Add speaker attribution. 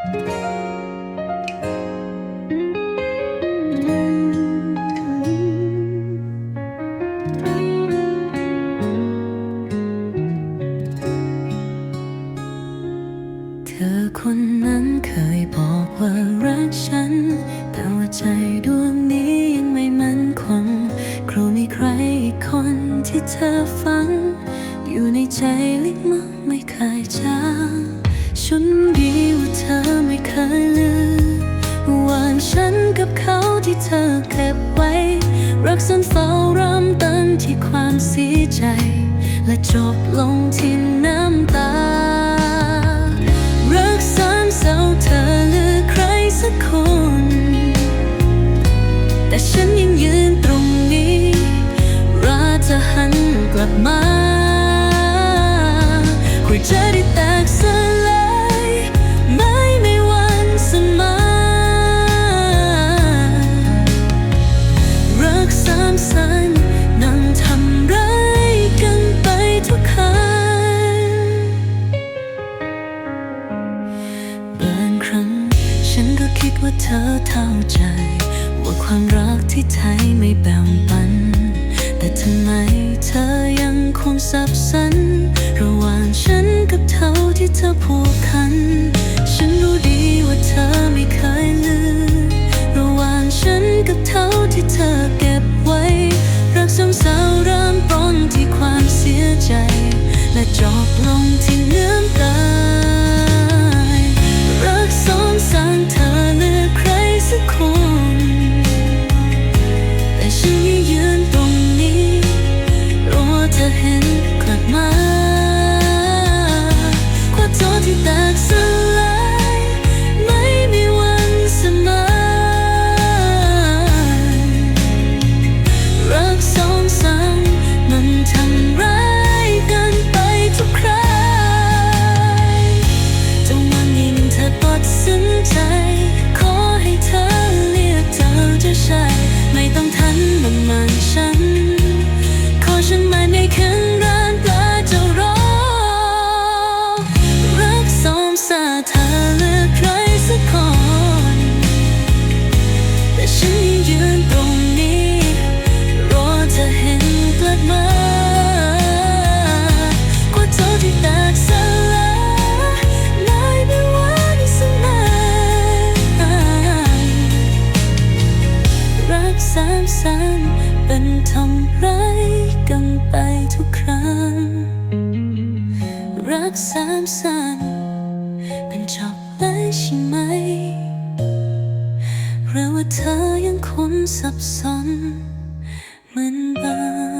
Speaker 1: เธอคนนั้นเคยบอกว่ารักฉัน แต่ว่าใจดวงนี้ยังไม่มั่นคงครูมีใครอีกคนที่เธอฟังอยู่ในใจลึกมากไม่เคยจางฉันดี ไม่เคยลืมวันฉันกับเขาที่เธอเก็บไว้ รักสันเฝ้าเริ่มต้นที่ความเสียใจ และจบลงที่น้ำตา รักสามเศร้าเธอเลือใครสักคน แต่ฉันยังยืนตรงนี้รอเธอหันกลับมาหัวใจได้แต ใจ ว่าความรักที่ไทยไม่แบ่งปัน แต่ทำไมเธอยังคงสับสนระหว่างฉันกับเท่าที่เธอผูกพัน ฉันรู้ดีว่าเธอไม่เคยลืมระหว่างฉันกับเท่าที่เธอเก็บไว้ รักสองสาวเริ่มต้นที่ความเสียใจ และจบลงที่เนื้อตา ในคืนร้านปลาจะรอ รักสองสาเธอเลือกใครสักคน แต่ฉันยืนตรงนี้ รอเธอเห็นกลับมาความท้อที่แตกสลายไม่มีวันสมานรักสามสัน เป็นทำไรกันไปทุกครั้ง รักสามสันเป็นจบไปใช่ไหมหรือว่าเธอยังคงสับสนเหมือนบ้าม